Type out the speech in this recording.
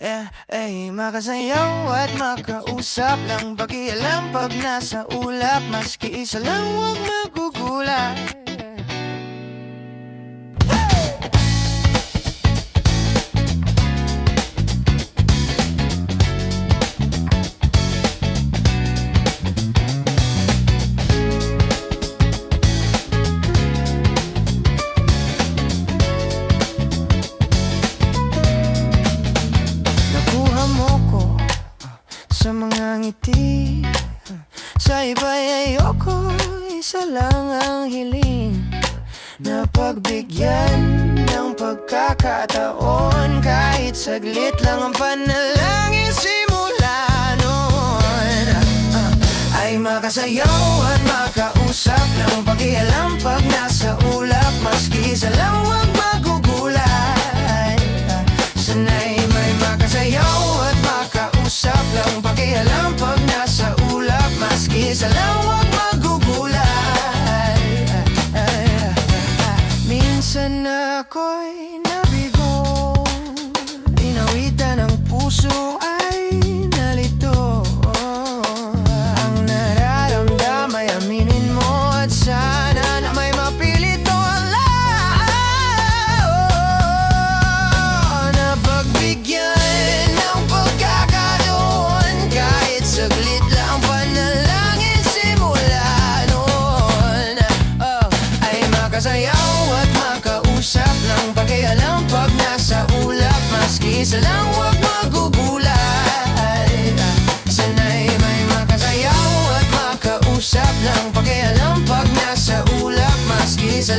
eh, eh Makasayaw at makausap lang. Pakialam pag nasa ulap Maski isa lang huwag magugulat ngiti. Sa iba'y ayoko, isa lang ang hiling Na pagbigyan ng pagkakataon. Kahit saglit lang ang panalangin simula noon Ah, Ay makasayaw at makausap ng pakialam Pag nasa ulap, maski isa lang ako'y nabigo. Inawitan ang puso ay nalito. Ang nararamdam ay aminin mo At sana na may mapilito Allah Na pagbigyan ng pagkakataon Kahit saglit lang panalangin simula noon oh, Ay makasayaw isa lang huwag magugulat Sanay may makasayaw at makausap lang Pakialam pag nasa ulap. Maski isa